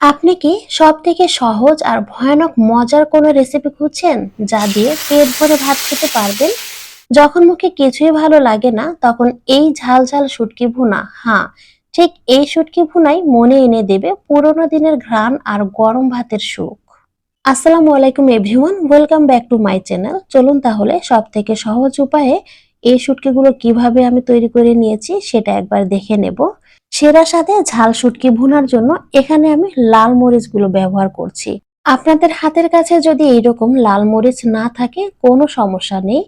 আপনি কি সব থেকে সহজ আর ভয়ানক মজার কোনো রেসিপি খুঁজছেন যা দিয়ে পেট ভরে ভাত খেতে পারবেন? যখন মুখে কিছুই ভালো লাগে না, তখন এই ঝাল ঝাল শুটকি ভুনা। হ্যাঁ ঠিক এই শুটকি ভুনাই মনে এনে দেবে পুরোনো দিনের ঘ্রাণ আর গরম ভাতের সুখ। আসসালামু আলাইকুম everyone welcome back to my channel চলুন তাহলে সব থেকে সহজ উপায়ে এই শুটকিগুলো কীভাবে আমি তৈরি করে নিয়েছি সেটা একবার দেখে নেব। সেরা সাথে ঝাল শুটকি ভুনার জন্য এখানে আমি লাল মরিচগুলো ব্যবহার করছি। আপনাদের হাতের কাছে যদি এইরকম লাল মরিচ না থাকে, কোনো সমস্যা নেই।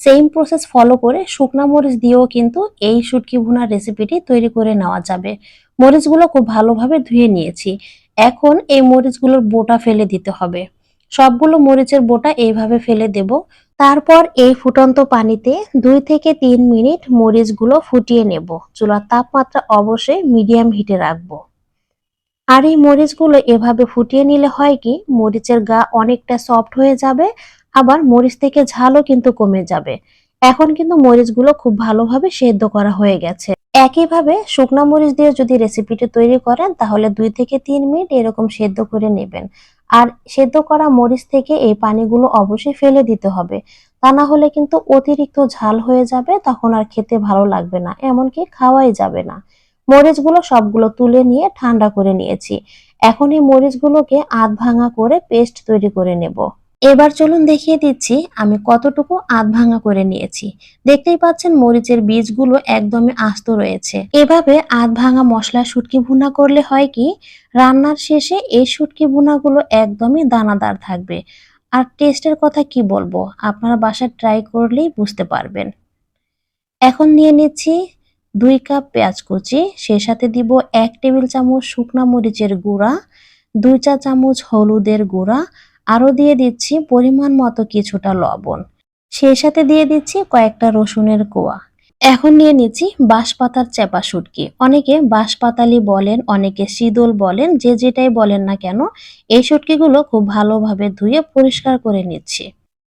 সেম প্রসেস ফলো করে শুকনা মরিচ দিয়েও কিন্তু এই শুটকি ভুনার রেসিপিটি তৈরি করে নেওয়া যাবে। মরিচগুলো খুব ভালোভাবে ধুয়ে নিয়েছি। এখন এই মরিচগুলোর বোটা ফেলে দিতে হবে। সবগুলো মরিচের বোটা এইভাবে ফেলে দেব। তারপর এই ফুটন্ত পানিতে দুই থেকে তিন মিনিট মরিচগুলো ফুটিয়ে নেব। চুলার তাপমাত্রা অবশ্যই মিডিয়াম হিটে রাখব। আর এই মরিচগুলো এভাবে ফুটিয়ে নিলে হয় কি, মরিচের গা অনেকটা সফট হয়ে যাবে, আবার মরিচ থেকে ঝালও কিন্তু কমে যাবে। এখন কিন্তু মরিচগুলো খুব ভালোভাবে সেদ্ধ করা হয়ে গেছে। একইভাবে শুকনো মরিচ দিয়ে যদি রেসিপিটি তৈরি করেন, তাহলে দুই থেকে তিন মিনিট এরকম সেদ্ধ করে নেবেন। আর সেদ্ধ করা মরিচ থেকে এই পানিগুলো অবশ্যই ফেলে দিতে হবে। তা না হলে কিন্তু অতিরিক্ত ঝাল হয়ে যাবে, তখন আর খেতে ভালো লাগবে না, এমনকি খাওয়াই যাবে না। মরিচগুলো সবগুলো তুলে নিয়ে ঠান্ডা করে নিয়েছি। এখন এই মরিচগুলোকে আধ ভাঙা করে পেস্ট তৈরি করে নেব। এবার চলুন দেখিয়ে দিচ্ছি আমি কতটুকু আধ ভাঙা করে নিয়েছি। দেখতেই পাচ্ছেন মরিচের বীজগুলো একদমই আস্ত রয়েছে। এভাবে আধ ভাঙা মশলা শুটকি ভুনা করলে হয় কি, রান্নার শেষে এই শুটকি ভুনাগুলো একদমই দানাদার থাকবে। আর টেস্টের কথা কি বলব, আপনারা বাসায় ট্রাই করলেই বুঝতে পারবেন। এখন নিয়ে নিচ্ছি দুই কাপ পেঁয়াজ কুচি, সেই সাথে দিব এক টেবিল চামচ শুকনা মরিচের গুঁড়া, দুই চা চামচ হলুদের গুঁড়া আরও দিয়ে দিচ্ছি পরিমাণ মতো কিছুটা লবণ। সেই সাথে দিয়ে দিচ্ছি কয়েকটা রসুনের কোয়া। এখন নিয়ে নিচ্ছি বাঁশপাতার চেপা শুটকি। অনেকে বাঁশপাতালি বলেন, অনেকে শীদল বলেন, যে যেটাই বলেন না কেন, এই শুটকিগুলো খুব ভালোভাবে ধুয়ে পরিষ্কার করে নিচ্ছি।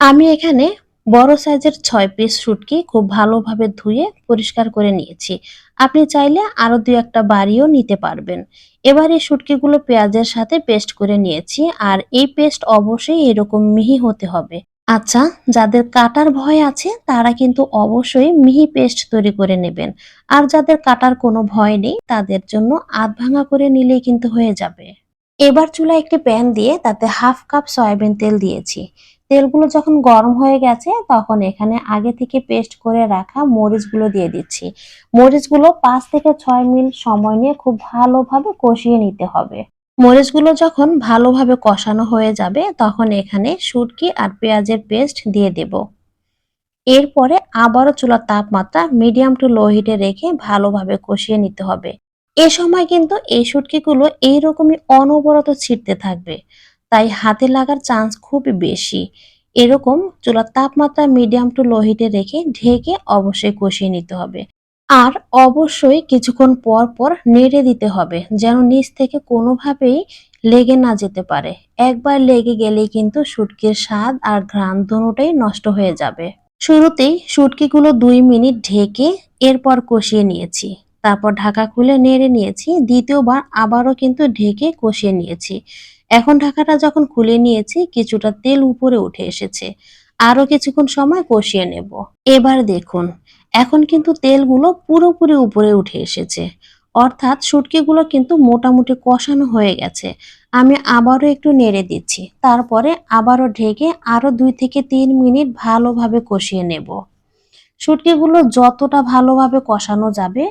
আমি এখানে বড় সাইজের ছয় পিস শুটকি খুব ভালোভাবে ধুয়ে পরিষ্কার করে নিয়েছি। আপনি চাইলে আরও দুই একটা বাড়িও নিতে পারবেন। এবার এই শুটকিগুলো পেঁয়াজের সাথে পেস্ট করে নিয়েছি আর এই পেস্ট অবশ্যই এরকম মিহি হতে হবে। আচ্ছা যাদের কাটার ভয় আছে তারা কিন্তু অবশ্যই মিহি পেস্ট তৈরি করে নেবেন। আর যাদের কাটার কোনো ভয় নেই তাদের জন্য আধ ভাঙা করে নিলেই কিন্তু হয়ে যাবে। এবার চুলায় একটি প্যান দিয়ে তাতে হাফ কাপ সয়াবিন তেল দিয়েছি। তেলগুলো যখন গরম হয়ে গেছে, তখন এখানে আগে থেকে পেস্ট করে রাখা মরিচগুলো দিয়ে দিচ্ছি। মরিচগুলো পাঁচ থেকে ছয় মিনিট সময় নিয়ে খুব ভালোভাবে কষিয়ে নিতে হবে। মরিচগুলো যখন ভালোভাবে কষানো হয়ে যাবে, তখন এখানে শুটকি আর পেঁয়াজের পেস্ট দিয়ে দেব। এরপরে আবারও চুলার তাপমাত্রা মিডিয়াম টু লো হিটে রেখে ভালোভাবে কষিয়ে নিতে হবে। এ সময় কিন্তু এই শুটকিগুলো এইরকমই অনবরত ছিটতে থাকবে। তাই হাতে লাগার চান্স খুবই বেশি। এরকম চুলার তাপমাত্রা মিডিয়াম টু লো হিটে রেখে ঢেকে অবশ্যই কষিয়ে নিতে হবে। আর অবশ্যই কিছুক্ষণ পর পর নেড়ে দিতে হবে যেন নিচ থেকে কোনোভাবেই লেগে না যেতে পারে। একবার লেগে গেলেই কিন্তু শুটকির স্বাদ আর ঘ্রাণ দুটোটাই নষ্ট হয়ে যাবে। শুরুতেই শুটকিগুলো দুই মিনিট ঢেকে এরপর কষিয়ে নিয়েছি। তারপর ঢাকা খুলে নেড়ে নিয়েছি, দ্বিতীয়বার আবারও কিন্তু ঢেকে কষিয়ে নিয়েছি। এখন ঢাকাটা যখন খুলে নিয়েছি, কিছুটা তেল উপরে উঠে এসেছে। আরও কিছুক্ষণ সময় কষিয়ে নেব। এবার দেখুন, এখন কিন্তু তেলগুলো পুরোপুরি উপরে উঠে এসেছে। অর্থাৎ শুটকিগুলো কিন্তু মোটামুটি কষানো হয়ে গেছে। আমি আবারও একটু নেড়ে দিচ্ছি, তারপরে আবারও ঢেকে আরও দুই থেকে তিন মিনিট ভালোভাবে কষিয়ে নেব। শুটকিগুলো যতটা ভালোভাবে কষানো যাবে,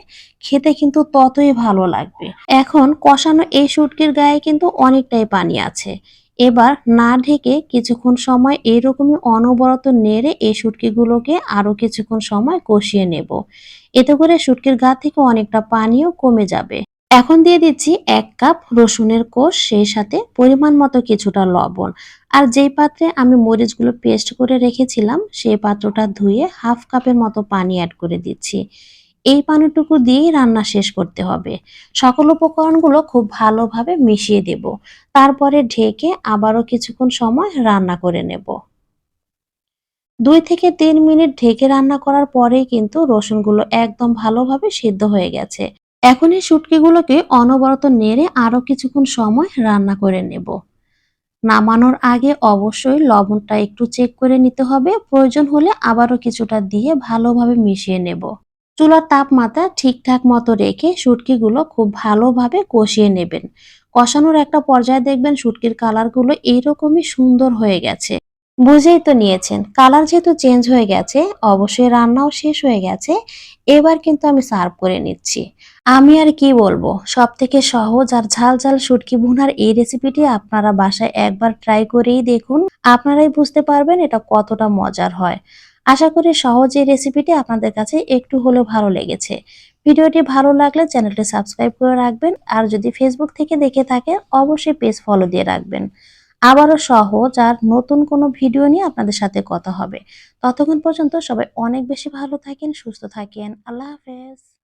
খেতে কিন্তু ততই ভালো লাগবে। এখন কষানো এই শুটকির গায়ে কিন্তু অনেকটাই পানি আছে। এবার না ঢেকে কিছুক্ষণ সময় এরকমই অনবরত নেড়ে এই শুটকিগুলোকে আরও কিছুক্ষণ সময় কষিয়ে নেব। এতে করে শুটকির গা থেকে অনেকটা পানিও কমে যাবে। এখন দিয়ে দিচ্ছি এক কাপ রসুনের কোষ, সেই সাথে পরিমাণ মতো কিছুটা লবণ। আর যেই পাত্রে আমি মরিচগুলো পেস্ট করে রেখেছিলাম, সেই পাত্রটা ধুয়ে হাফ কাপের মতো পানি অ্যাড করে দিচ্ছি। এই পানিটুকু দিয়েই রান্না শেষ করতে হবে। সকল উপকরণগুলো খুব ভালোভাবে মিশিয়ে দেব। তারপরে ঢেকে আবারও কিছুক্ষণ সময় রান্না করে নেব। দুই থেকে তিন মিনিট ঢেকে রান্না করার পরেই কিন্তু রসুনগুলো একদম ভালোভাবে সিদ্ধ হয়ে গেছে। এখন এই শুটকিগুলোকে অনবরত নেড়ে আরও কিছুক্ষণ সময় রান্না করে নেব। নামানোর আগে অবশ্যই লবণটা একটু চেক করে নিতে হবে। প্রয়োজন হলে আবারও কিছুটা দিয়ে ভালোভাবে মিশিয়ে নেব। চুলার তাপমাত্রা ঠিকঠাক মতো রেখে শুটকিগুলো খুব ভালোভাবে কষিয়ে নেবেন। কষানোর একটা পর্যায়ে দেখবেন শুটকির কালারগুলো এইরকমই সুন্দর হয়ে গেছে। বুঝেই তো নিয়েছেন, কালার যেহেতু চেঞ্জ হয়ে গেছে, অবশ্যই রান্নাও শেষ হয়ে গেছে। এবার কিন্তু আমি সার্ভ করে নিচ্ছি। আমি আর কি বলব? সব থেকে সহজ আর ঝাল ঝাল শুটকি ভুনার এই রেসিপিটি আপনারা বাসায় একবার ট্রাই করেই দেখুন। আপনারাই বুঝতে পারবেন এটা কতটা মজার হয়। আশা করি সহজ এই রেসিপিটি আপনাদের কাছে একটু হলেও ভালো লেগেছে। ভিডিওটি ভালো লাগলে চ্যানেলটি সাবস্ক্রাইব করে রাখবেন আর যদি ফেসবুক থেকে দেখে থাকেন, অবশ্যই পেজ ফলো দিয়ে রাখবেন। আবারও সহজ আর নতুন কোনো ভিডিও নিয়ে আপনাদের সাথে কথা হবে। ততক্ষণ পর্যন্ত সবাই অনেক বেশি ভালো থাকেন, সুস্থ থাকেন। আল্লাহ হাফেজ।